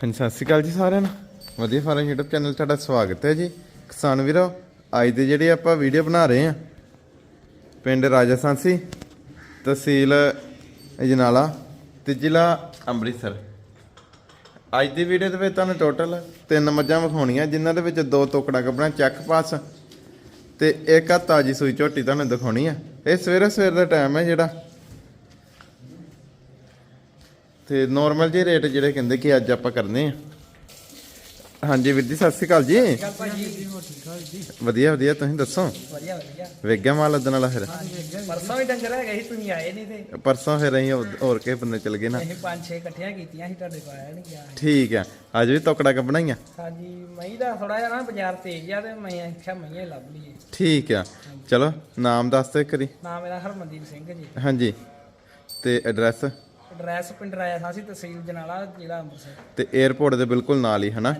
ਹਾਂਜੀ, ਸਤਿ ਸ਼੍ਰੀ ਅਕਾਲ ਜੀ ਸਾਰਿਆਂ ਨੂੰ। ਵਧੀਆ ਫਾਰਮ YouTube ਚੈਨਲ 'ਤੇ ਤੁਹਾਡਾ ਸਵਾਗਤ ਹੈ ਜੀ। ਕਿਸਾਨ ਵੀਰੋ, ਅੱਜ ਦੇ ਜਿਹੜੇ ਆਪਾਂ ਵੀਡੀਓ ਬਣਾ ਰਹੇ ਆ ਪਿੰਡ ਰਾਜਸਥਾਨਸੀ ਤਹਿਸੀਲ ਅਜਨਾਲਾ ਤੇ ਜ਼ਿਲ੍ਹਾ ਅੰਮ੍ਰਿਤਸਰ। ਅੱਜ ਦੀ ਵੀਡੀਓ ਦੇ ਵਿੱਚ ਤੁਹਾਨੂੰ ਟੋਟਲ ਤਿੰਨ ਮੱਝਾਂ ਵਿਖਾਉਣੀਆਂ, ਜਿਨ੍ਹਾਂ ਦੇ ਵਿੱਚ ਦੋ ਤੋਕੜਾ ਕੱਪੜਾ ਚੈੱਕ ਪਾਸ ਤੇ ਇੱਕ ਆ ਤਾਜੀ ਸੂਈ ਝੋਟੀ ਤੁਹਾਨੂੰ ਦਿਖਾਉਣੀ ਆ। ਇਹ ਸਵੇਰੇ ਸਵੇਰ ਦਾ ਟਾਈਮ ਹੈ ਜਿਹੜਾ। ਤੇ ਨਾਰਮਲ ਜਿਹੇ ਰੇਟ ਜਿਹੜੇ ਕਹਿੰਦੇ ਕਿ ਅੱਜ ਆਪਾਂ ਕਰਨੇ ਆ। ਹਾਂਜੀ ਵੀਰ ਜੀ ਸਤਿ ਸ਼੍ਰੀ ਅਕਾਲ ਜੀ। ਜੀ ਵਧੀਆ ਵਧੀਆ ਤੁਸੀਂ ਦੱਸੋ? ਵਧੀਆ ਵਧੀਆ। ਵੇਖ ਗਿਆ ਮਾਲ ਉਦਣ ਵਾਲਾ ਫਿਰ? ਪਰਸੋਂ ਵੀ ਡੰਗਰ ਹੈਗੇ ਸੀ ਤੁਸੀਂ ਆਏ ਨਹੀਂ ਤੇ। ਪਰਸੋਂ ਫਿਰ ਅਸੀਂ ਹੋਰ- ਕਿਸੇ ਬੰਦੇ ਚਲ ਗਏ ਨਾ। ਅਸੀਂ ਪੰਜ ਛੇ ਇਕੱਠੀਆਂ ਕੀਤੀਆਂ ਸੀ ਤੁਹਾਡੇ ਕੋਲ ਆਇਆ ਨਹੀਂ ਗਿਆ। ਸੀ। ਠੀਕ ਆ ਅੱਜ ਵੀ ਤੋਕੜਾ ਕੱਪਣਾ ਹੀ ਆ ਹਾਂਜੀ ਮਈ ਦਾ ਥੋੜਾ ਜਿਹਾ ਨਾ ਬਾਜ਼ਾਰ ਤੇਜ਼ ਆ ਤੇ ਮੈਂ ਆਖਿਆ ਮਈਆਂ ਹੀ ਲੱਭ ਲਈਏ। ਠੀਕ ਆ ਚਲੋ ਨਾਮ ਦੱਸ ਦਿਓ ਇੱਕ ਵਾਰੀ। ਨਾਮ ਮੇਰਾ ਹਰਮਨਦੀਪ ਸਿੰਘ ਜੀ। ਹਾਂਜੀ ਤੇ ਐਡਰੈਸ ਐਡਰੈਸ ਪਿੰਡ ਰਾਇਆ ਸਾਸੀ ਤਹਿਸੀਲ ਜਨਾਲਾ ਜ਼ਿਲ੍ਹਾ ਅੰਮ੍ਰਿਤਸਰ। ਤੇ 에어ਪੋਰਟ ਦੇ ਬਿਲਕੁਲ ਨਾਲ ਹੀ ਹਨਾ?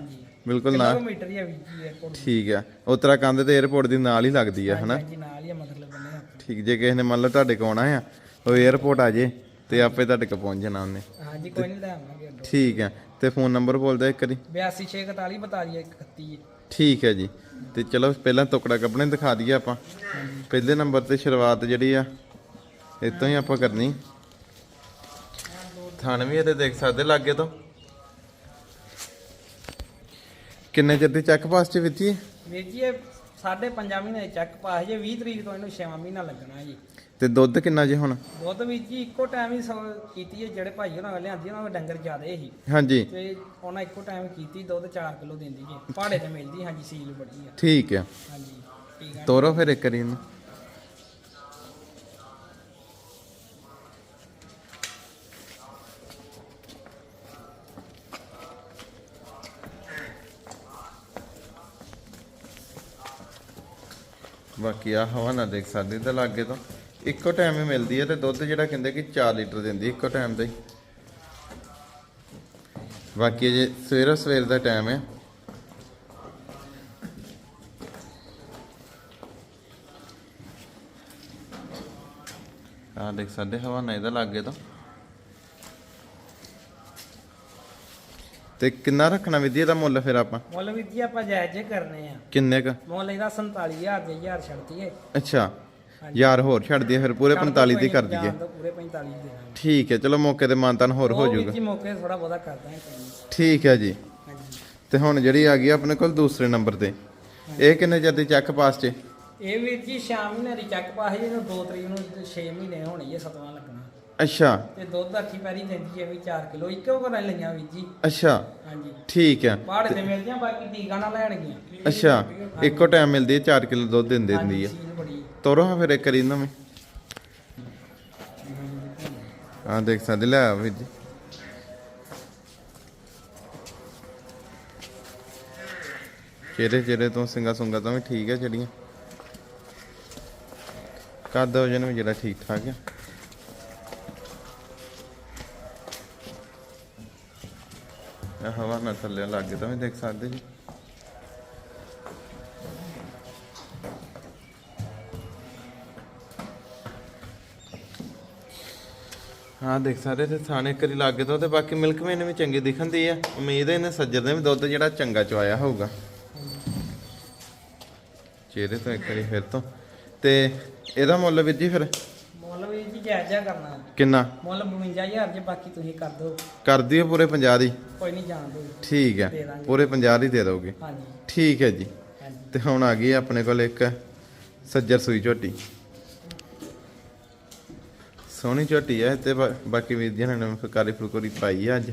ਬਿਲਕੁਲ ਨਾਲ। ਕਿਲੋਮੀਟਰ ਹੀ ਆ ਵੀ 에어ਪੋਰਟ ਠੀਕ ਆ। ਉਤਰਾਖੰਡ ਤੇ 에어ਪੋਰਟ ਦੀ ਨਾਲ ਹੀ ਲੱਗਦੀ ਆ ਹਨਾ? ਹਾਂਜੀ ਨਾਲ ਹੀ ਆ ਮਤਲਬ ਬੰਨੇ ਠੀਕ ਜੇ ਕਿਸੇ ਨੇ ਮੰਨ ਲਓ ਤੁਹਾਡੇ ਕੋਲ ਆਉਣਾ ਆ ਉਹ 에어ਪੋਰਟ ਆ ਜੇ ਤੇ ਆਪੇ ਤੁਹਾਡੇ ਕੋਲ ਪਹੁੰਚ ਜਾਣਾ ਉਹਨੇ। ਹਾਂਜੀ ਕੋਈ ਨਹੀਂ ਲੈ ਆਵਾਂਗੇ ਅੱਡੋ ਠੀਕ ਆ। ਤੇ ਫੋਨ ਨੰਬਰ ਬੋਲ ਦਿਓ ਇੱਕ ਵਾਰੀ। 8264442131 ਠੀਕ ਹੈ ਜੀ। ਤੇ ਚਲੋ ਪਹਿਲਾਂ ਟੁਕੜਾ ਕੱਪੜੇ ਦਿਖਾ ਦਈਏ ਆਪਾਂ। ਪਹਿਲੇ ਨੰਬਰ ਤੇ ਸ਼ੁਰੂਆਤ ਜਿਹੜੀ ਆ ਇਤੋਂ ਹੀ ਆਪਾਂ ਕਰਨੀ। ਥਣ ਵੀ ਇਹਦੇ ਦੇਖ ਸਕਦੇ ਲਾਗੇ ਤੋਂ। ਕਿੰਨੇ ਚਿਰ ਦੀ ਚੱਕ ਪਾਸ ਚ ਵਿੱਤੀ? ਵੀਰ ਜੀ ਇਹ ਸਾਢੇ ਪੰਜਾਂ ਮਹੀਨੇ ਦੇ ਚੈੱਕ ਪਾਸ ਜੇ 20 ਤਰੀਕ ਤੋਂ ਇਹਨੂੰ 6 ਮਹੀਨਾ ਲੱਗਣਾ ਜੀ। ਤੇ ਦੁੱਧ ਕਿੰਨਾ ਜੇ ਹੁਣ? ਦੁੱਧ ਵੀ ਜੀ ਇੱਕੋ ਟਾਈਮ ਹੀ ਕੀਤੀ ਹੈ ਜਿਹੜੇ ਭਾਈ ਉਹਨਾਂ ਨੇ ਲਿਆਂਦੀ ਉਹਨਾਂ ਦੇ ਡੰਗਰ ਜ਼ਿਆਦੇ ਸੀ ਹਾਂਜੀ। ਤੇ ਉਹਨਾਂ ਇੱਕੋ ਟਾਈਮ ਕੀਤੀ ਦੁੱਧ 4 ਕਿਲੋ ਦਿੰਦੀ ਜੀ। ਪਹਾੜੇ ਤੇ ਮਿਲਦੀ ਹਾਂਜੀ ਸੀਲ ਬੜੀ ਆ। ਠੀਕ ਆ। ਹਾਂਜੀ ਠੀਕ ਆ। ਤੋਰੋ ਫਿਰ ਇੱਕ ਵਾਰੀ ਇਹਨੂੰ। ਬਾਕੀ ਆ ਹਵਾ ਨਾ ਦੇਖ ਸਕਦੇ ਤੇ ਲਾਗੇ ਤੋਂ ਇੱਕੋ ਟਾਈਮ ਹੀ ਮਿਲਦੀ ਹੈ ਤੇ ਦੁੱਧ ਜਿਹੜਾ ਕਹਿੰਦੇ ਕਿ 4 ਲੀਟਰ ਦਿੰਦੀ ਇੱਕੋ ਟਾਈਮ ਦਾ ਹੀ। ਬਾਕੀ ਜੇ ਸਵੇਰੇ ਸਵੇਰ ਦਾ ਟਾਈਮ ਹੈ। ਆ ਦੇਖ ਸਕਦੇ ਹਵਾ ਨਾ ਇਹਦਾ ਲਾਗੇ ਤੋਂ। ਤੇ ਕਿੰਨਾ ਰੱਖਣਾ ਵਿਧੀ ਇਹਦਾ ਮੁੱਲ ਫਿਰ ਆਪਾਂ? ਮੁੱਲ ਵੀ ਜੀ ਆਪਾਂ ਜਾਇਜ਼ ਜੇ ਕਰਨੇ ਆ। ਕਿੰਨੇ ਕ? ਮੁੱਲ ਇਹਦਾ 47000 ਦੇ 1000 ਛੱਡਤੀ ਹੈ ਅੱਛਾ। ਯਾਰ ਹੋਰ ਛੱਡ ਦਈਏ ਫਿਰ ਪੂਰੇ 45 ਦੀ ਕਰ ਦਈਏ। ਪੂਰੇ 45 ਦੇ ਦਾਂਗੇ ਠੀਕ ਹੈ ਚਲੋ ਮੌਕੇ ਤੇ ਮਾਨਤਾਨ ਹੋਰ ਹੋ ਜਾਊਗਾ। ਜੀ ਮੌਕੇ ਥੋੜਾ ਬਹੁਤਾ ਕਰਦਾ ਹੈ ਠੀਕ ਹੈ ਜੀ। ਤੇ ਹੁਣ ਜਿਹੜੀ ਆ ਗਈ ਆਪਣੇ ਕੋਲ ਦੂਸਰੇ ਨੰਬਰ ਤੇ। ਇਹ ਕਿੰਨੇ ਚਿਰ ਦੀ ਚੱਕ ਪਾਸ ਚ? ਇਹ ਵੀਰ ਜੀ ਸ਼ਾਮ ਮਹੀਨੇ ਦੀ ਚੱਕ ਪਾਸ ਜੀ ਇਹਨੂੰ 2 ਤਰੀਕ ਨੂੰ 6 ਮਹੀਨੇ ਹੋਣੀ ਹੈ ਸਤਵਾਂ ਲੱਗਣਾ ਅੱਛਾ। ਤੇ ਦੁੱਧ ਅੱਠੀ ਪੈਰੀ ਦਿੰਦੀ ਹੈ ਵੀ 4 ਕਿਲੋ ਇੱਕੋ ਘਰ ਲਈਆਂ ਵੀਰ ਜੀ। ਅੱਛਾ। ਹਾਂਜੀ। ਠੀਕ ਹੈ। ਪਹਾੜੇ ਤੇ ਮਿਲ ਜਾਂ ਬਾਕੀ ਟੀਕਾ ਨਾ ਲੈਣਗੀਆਂ। ਅੱਛਾ ਇੱਕੋ ਟਾਈਮ ਮਿਲਦੀ ਹੈ 4 ਕਿਲੋ ਦੁੱਧ ਦਿੰਦੇ ਦਿੰਦੀ ਸੀਲ ਬੜੀ। ਤੋਰੋ ਹਾਂ ਫਿਰ ਇੱਕ ਵਾਰੀ ਇਹਨਾਂ ਵਿੱਚ ਹਾਂ ਦੇਖ ਸਕਦੇ ਲੈ ਆ ਵੀਰ ਜੀ। ਚਿਹਰੇ ਚਿਹਰੇ ਤੋਂ ਸਿੰਗਾ ਸੁੰਗਾ ਤੋਂ ਵੀ ਠੀਕ ਹੈ ਜਿਹੜੀਆਂ। ਕੱਦ ਵਜਨ ਵੀ ਜਿਹੜਾ ਠੀਕ ਠਾਕ ਹੈ। ਇਹ ਹਵਾ ਨਾਲ ਥੱਲੇ ਲੱਗੇ ਤਾਂ ਵੀ ਦੇਖ ਸਕਦੇ ਜੀ। ਹਾਂ, ਦੇਖ ਸਕਦੇ ਤੇ ਥਾਣੇ ਕਰੀ ਲੱਗੇ ਤੋਂ ਤੇ ਬਾਕੀ ਮਿਲਕ ਮੈਨ ਵੀ ਚੰਗੀ ਦਿਖਣਦੀ ਆ। ਉਮੀਦ ਹੈ ਇਹਨੇ ਸੱਜਰ ਨੇ ਵੀ ਦੁੱਧ ਜਿਹੜਾ ਚੰਗਾ ਚਵਾਇਆ ਹੋਊਗਾ। ਚਿਹਰੇ ਤੋਂ ਇੱਕ ਵਾਰੀ ਫਿਰ ਤੋਂ। ਤੇ ਇਹਦਾ ਮੁੱਲ ਵੀਰ ਜੀ ਫਿਰ ਜਾਇਜ਼ ਜਿਹਾ ਕਰਨਾ। ਕਿੰਨਾ? ਮੁੱਲ 52000 ਜੇ ਬਾਕੀ ਤੁਸੀਂ ਕਰ ਦਿਓ। ਕਰ ਦਈਏ ਪੂਰੇ 50 ਦੀ? ਕੋਈ ਨਹੀਂ ਜਾਣ ਦਿਓ। ਠੀਕ ਦੇ ਹੈ ਦਾਂਗੇ। ਪੂਰੇ 50 ਦੀ ਦੇ ਦੋਗੇ? ਹਾਂਜੀ। ਠੀਕ ਹੈ ਜੀ। ਹਾਂਜੀ। ਤੇ ਹੁਣ ਆ ਗਈ ਆਪਣੇ ਕੋਲ ਇੱਕ ਸੱਜਰ ਸੂਈ ਝੋਟੀ। ਸੋਹਣੀ ਝੋਟੀ ਹੈ ਤੇ ਬਾ- ਬਾਕੀ ਵੀਰ ਜੀ ਨੇ ਫੁਲਕਾਰੀ ਫੁਲਕੋਰੀ ਪਾਈ ਆ ਅੱਜ।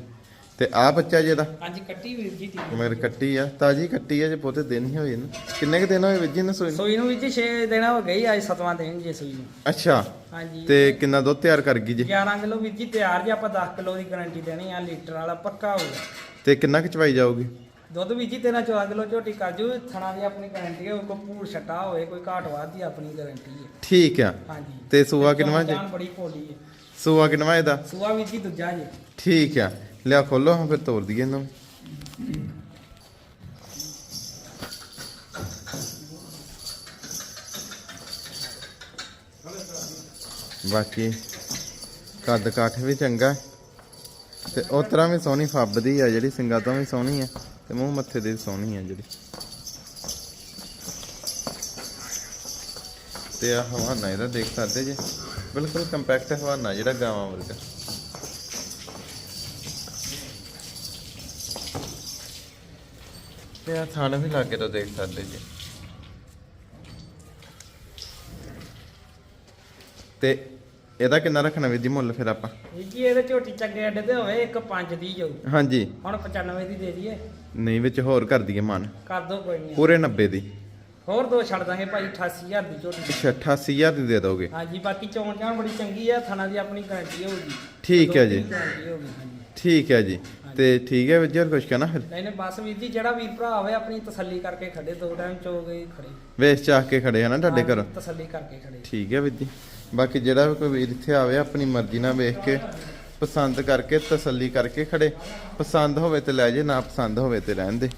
ਤੇ ਆ ਬੱਚਾ ਜਿਹਦਾ ਹਾਂਜੀ ਕੱਟੀ ਵੀਰ ਜੀ ਤੀ ਮਗਰ ਕੱਟੀ ਆ ਤਾਜੀ ਕੱਟੀ ਆ ਜੇ ਪੋਤੇ ਦਿਨ ਹੀ ਹੋਏ ਨਾ। ਕਿੰਨੇ ਕ ਦਿਨ ਹੋਏ ਵੀਰ ਜੀ ਨੇ ਸੂਈ ਨੂੰ? ਸੂਈ ਨੂੰ ਜੀ 6 ਦਿਨ ਹੋ ਗਈ ਅੱਜ ਸਤਵਾਂ ਦਿਨ ਜੇ ਸੂਈ ਨੂੰ। ਅੱਛਾ ਹਾਂਜੀ। ਤੇ ਕਿੰਨਾ ਦੁੱਧ ਤਿਆਰ ਕਰ ਗਈ ਜੀ? 11 ਕਿਲੋ ਵੀਰ ਜੀ ਤਿਆਰ ਜੇ ਆਪਾਂ 10 ਕਿਲੋ ਦੀ ਗਾਰੰਟੀ ਦੇਣੀ ਆ ਲੀਟਰ ਵਾਲਾ ਪੱਕਾ ਹੋਊਗਾ ਤੇ ਕਿੰਨਾ ਕੁ ਚਵਾਈ ਜਾਊਗੀ? ਦੁੱਧ ਵੀਰ ਜੀ ਤੇਰਾ 14 ਕਿਲੋ ਝੋਟੀ ਕਰ ਜੂ ਥਣਾ ਦੀ ਆਪਣੀ ਗਾਰੰਟੀ ਹੈ ਕੋਈ ਭੂਰ ਛੱਟਾ ਹੋਵੇ ਕੋਈ ਘਾਟ ਵਾਧ ਦੀ ਆਪਣੀ ਗਾਰੰਟੀ ਹੈ ਠੀਕ ਆ। ਹਾਂਜੀ। ਤੇ ਸੂਆ ਕਿੰਨਵਾ ਜੀ? ਜਾਨ ਬੜੀ ਭੋਲੀ ਹੈ ਸੂਆ ਕਿੰਨਵਾ ਇਹਦਾ ਸੂਆ ਵੀਰ ਜੀ ਦੂਜਾ ਜੇ। ਠੀਕ ਆ। ਲਿਆ ਖੋਲੋ ਹਾਂ ਫਿਰ ਤੋੜ ਦਈਏ ਇਹਨੂੰ। ਬਾਕੀ ਕੱਦ ਕਾਠ ਵੀ ਚੰਗਾ। ਤੇ ਉਸ ਤਰ੍ਹਾਂ ਵੀ ਸੋਹਣੀ ਫੱਬਦੀ ਆ ਜਿਹੜੀ ਸਿੰਗਾ ਤੋਂ ਵੀ ਸੋਹਣੀ ਆ ਤੇ ਮੂੰਹ ਮੱਥੇ ਦੀ ਸੋਹਣੀ ਆ ਜਿਹੜੀ। ਤੇ ਆ ਹਵਾਨਾ ਇਹਦਾ ਦੇਖ ਸਕਦੇ ਜੇ। ਬਿਲਕੁਲ ਕੰਪੈਕਟ ਹਵਾਨਾ ਜਿਹੜਾ ਗਾਵਾਂ ਵਰਗਾ। ਤੇ ਆ ਥਾਣ ਵੀ ਲਾਗੇ ਤੋਂ ਦੇਖ ਸਕਦੇ ਜੀ। ਤੇ ਇਹਦਾ ਕਿੰਨਾ ਰੱਖਣਾ ਵੀਰ ਜੀ ਮੁੱਲ ਫਿਰ ਆਪਾਂ? ਜੀ ਇਹਦੇ ਝੋਟੀ ਚੰਗੇ ਅੱਡੇ ਤੇ ਹੋਵੇ ਇੱਕ 5 ਦੀ ਜਾਊ। ਹਾਂਜੀ। ਹੁਣ 95 ਦੀ ਦੇ ਦਈਏ। ਨਹੀਂ ਵਿੱਚ ਹੋਰ ਕਰ ਦਈਏ ਮਨ। ਕਰ ਦੋ ਕੋਈ ਨਹੀਂ। ਪੂਰੇ 90 ਦੀ। ਹੋਰ ਦੋ ਛੱਡ ਦਾਂਗੇ ਭਾਈ 88000 ਦੀ ਝੋਟੀ। ਅੱਛਾ 88000 ਦੀ ਦੇ ਦੋਗੇ। ਹਾਂਜੀ ਬਾਕੀ ਚੋਣ ਚਾਣ ਬੜੀ ਚੰਗੀ ਆ ਥਣਾ ਦੀ ਆਪਣੀ ਗਾਰੰਟੀ ਹੋਊਗੀ ਠੀਕ ਹੈ ਜੀ। ਠੀਕ ਹੈ ਜੀ। ਤੇ ਠੀਕ ਹੈ ਹੋਰ ਕੁਝ ਕਹਿਣਾ ਫਿਰ? ਨਹੀਂ ਨਹੀਂ ਬਸ ਵੀਰ ਜੀ ਜਿਹੜਾ ਵੀਰ ਭਰਾ ਹੋਵੇ ਆਪਣੀ ਤਸੱਲੀ ਕਰਕੇ ਖੜੇ ਦੋ ਟਾਈਮ ਚੋ ਗਏ ਖੜੇ। ਵੇਚ ਚਾਹ ਕੇ ਖੜੇ ਹਨਾ ਤੁਹਾਡੇ ਘਰ? ਤਸੱਲੀ ਕਰਕੇ ਖੜੇ। ਠੀਕ ਹੈ ਵੀਰ ਜੀ। ਬਾਕੀ ਜਿਹੜਾ ਵੀ ਕੋਈ ਵੀਰ ਇੱਥੇ ਆਵੇ ਆਪਣੀ ਮਰਜ਼ੀ ਨਾਲ ਵੇਖ ਕੇ ਪਸੰਦ ਕਰਕੇ ਤਸੱਲੀ ਕਰਕੇ ਖੜੇ। ਪਸੰਦ ਹੋਵੇ ਤੇ ਲੈ ਜੇ ਨਾ ਪਸੰਦ ਹੋਵੇ ਤੇ ਰਹਿਣ ਦੇ।